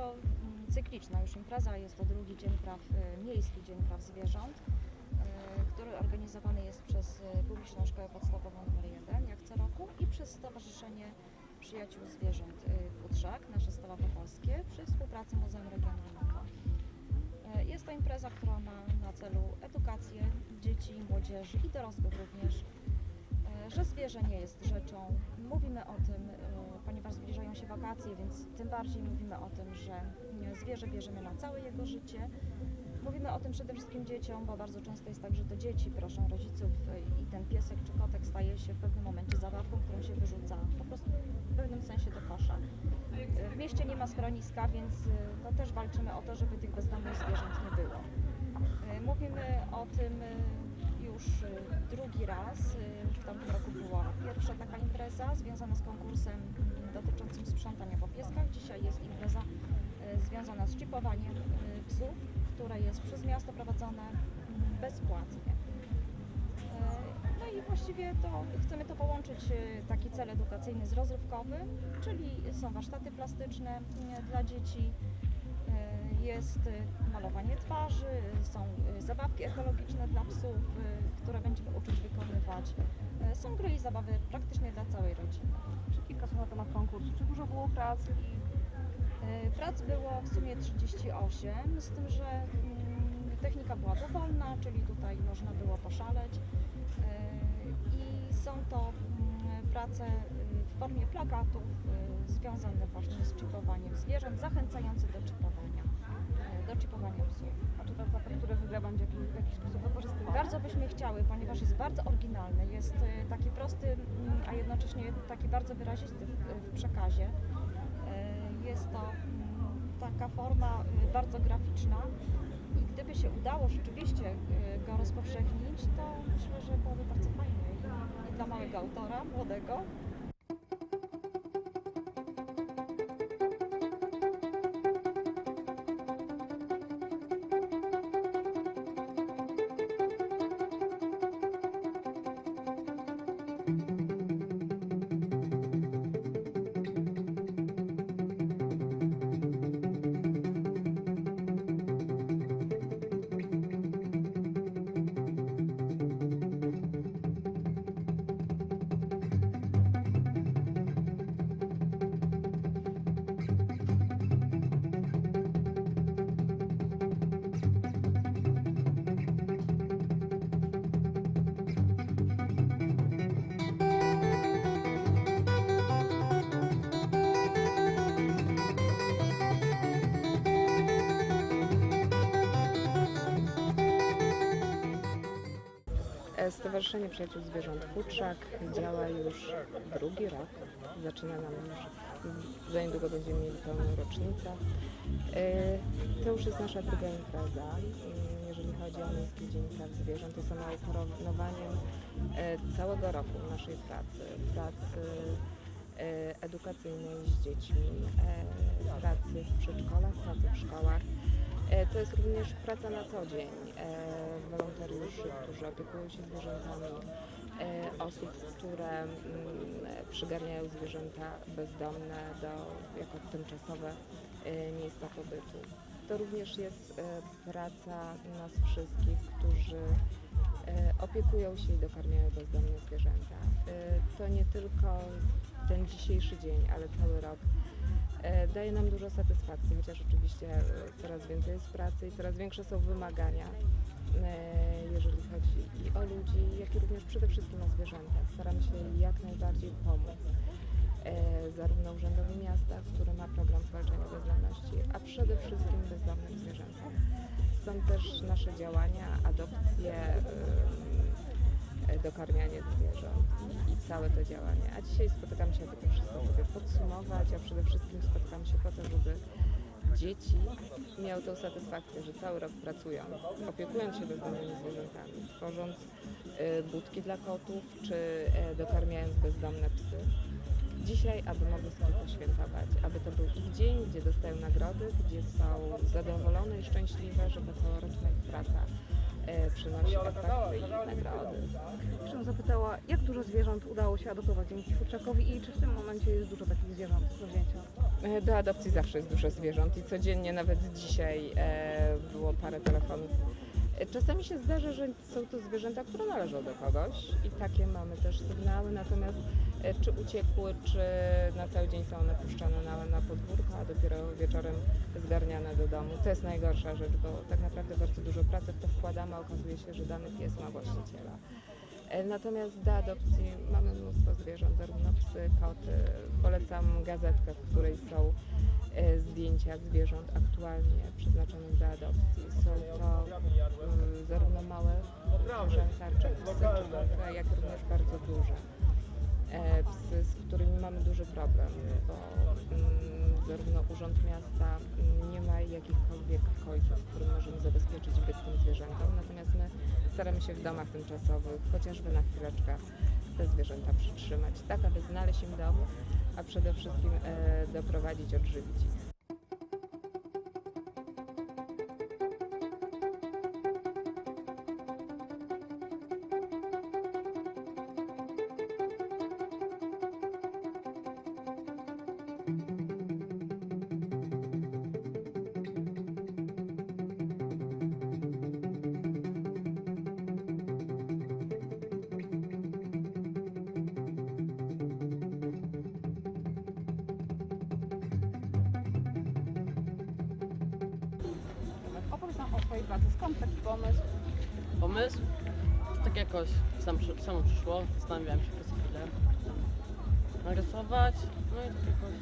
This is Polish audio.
to cykliczna już impreza, jest to drugi dzień praw, y, Miejski Dzień Praw Zwierząt, y, który organizowany jest przez y, Publiczną Szkołę Podstawową nr 1 jak co roku i przez Stowarzyszenie Przyjaciół Zwierząt Futrzak, nasze stoła polskie przy współpracy Muzeum Regionalnego. Jest to impreza, która ma na celu edukację dzieci, młodzieży i dorosłych również e, że zwierzę nie jest rzeczą. Mówimy o tym, e, ponieważ zbliżają się wakacje, więc tym bardziej mówimy o tym, że e, zwierzę bierzemy na całe jego życie. Mówimy o tym przede wszystkim dzieciom, bo bardzo często jest tak, że to dzieci proszą rodziców e, i ten piesek czy kotek staje się w pewnym momencie zabawką, którą się wyrzuca po prostu w pewnym sensie do kosza. W mieście nie ma schroniska, więc no, też walczymy o to, żeby tych bezdomnych zwierząt nie było. Mówimy o tym już e, drugi raz. E, W tamtym roku była pierwsza taka impreza związana z konkursem dotyczącym sprzątania po pieskach. Dzisiaj jest impreza e, związana z czipowaniem e, psów, które jest przez miasto prowadzone m, bezpłatnie. No i właściwie to chcemy to połączyć taki cel edukacyjny z rozrywkowym, czyli są warsztaty plastyczne dla dzieci, jest e, malowanie twarzy, są e, zabawki ekologiczne dla psów, które będziemy uczyć wykonywać. Są gry i zabawy praktycznie dla całej rodziny. Czy kilka słów na temat konkursu? Czy dużo było prac? Prac było w sumie 38, z tym, że mm, technika była dowolna, czyli tutaj można było poszaleć. I są to prace y, w formie plakatów y, związane właśnie z czipowaniem zwierząt, zachęcające do czipowania, e, do czipowania psów. a czy ten papier, który wygra, będzie w jakiś, w sposób wykorzystywany? Bardzo byśmy chciały, ponieważ jest bardzo oryginalny, jest taki prosty, mm, a jednocześnie taki bardzo wyrazisty w, w przekazie. Jest to mm, taka forma bardzo graficzna i gdyby się udało rzeczywiście go rozpowszechnić, to myślę, że byłoby bardzo fajnie dla małego autora, młodego, E, Stowarzyszenie Przyjaciół Zwierząt Futrzak działa już drugi rok. Zaczyna nam już, za niedługo będziemy mieli pełną rocznicę. E, To już jest nasza druga impreza. Mm, Jeżeli chodzi o Miejski Dzień Praw Zwierząt, to samo ukoronowaniem e, całego roku naszej pracy. Pracy edukacyjnej z dziećmi, pracy w przedszkolach, pracy w szkołach. To jest również praca na co dzień którzy opiekują się zwierzętami, e, osób, które mm, przygarniają zwierzęta bezdomne do, jako tymczasowe e, miejsca pobytu. To również jest e, praca nas wszystkich, którzy opiekują się i dokarmiają bezdomne zwierzęta. To nie tylko ten dzisiejszy dzień, ale cały rok daje nam dużo satysfakcji, chociaż oczywiście e, coraz więcej jest pracy i coraz większe są wymagania, e, jeżeli chodzi i o ludzi, jak i również przede wszystkim o zwierzęta. Staramy się jak najbardziej pomóc e, zarówno Urzędowi Miasta, który ma program zwalczania bezdomności, a przede wszystkim bezdomnym zwierzętom. Stąd też nasze działania, adopcje, e, dokarmianie zwierząt i całe to działanie. A dzisiaj spotykam się, aby to wszystko podsumować, a przede wszystkim spotykam się po to, żeby dzieci miały tą satysfakcję, że cały rok pracują, opiekując się bezdomnymi zwierzętami, tworząc e, budki dla kotów, czy e, dokarmiając bezdomne psy. Dzisiaj, aby mogły sobie poświętować, aby to był ich dzień, gdzie dostają nagrody, gdzie są zadowolone i szczęśliwe, że ta całoroczna ich praca e, przynosi efekty i nagrody. Zapytała, jak dużo zwierząt udało się adoptować dzięki Futrzakowi i czy w tym momencie jest dużo takich zwierząt do wzięcia? E, Do adopcji zawsze jest dużo zwierząt i codziennie, nawet dzisiaj e, było parę telefonów. E, Czasami się zdarza, że są to zwierzęta, które należą do kogoś i takie mamy też sygnały, natomiast e, czy uciekły, czy na cały dzień są one puszczane na, na podwórko, a dopiero wieczorem zgarniane do domu. To jest najgorsza rzecz, bo tak naprawdę bardzo dużo pracy w to wkładamy, a okazuje się, że dany pies ma właściciela. E, Natomiast do adopcji mamy mnóstwo zwierząt, zarówno psy, koty. Polecam gazetkę, w której są e, zdjęcia zwierząt aktualnie przeznaczonych do adopcji. Są to mm, zarówno małe zwierzęta, czy psy, koty, jak również bardzo duże. E, Psy, z którymi mamy duży problem, bo mm, zarówno Urząd Miasta mm, nie ma jakichkolwiek końców, w którym możemy zabezpieczyć byt tym zwierzętom, natomiast my staramy się w domach tymczasowych, chociażby na chwileczkę, te zwierzęta przytrzymać, tak aby znaleźć im dom, a przede wszystkim e, doprowadzić, odżywić ich. Swojej pracy. Skąd taki pomysł? Pomysł? Tak jakoś sam, samo przyszło, zastanawiałem się przez chwilę. Narysować, no i tak jakoś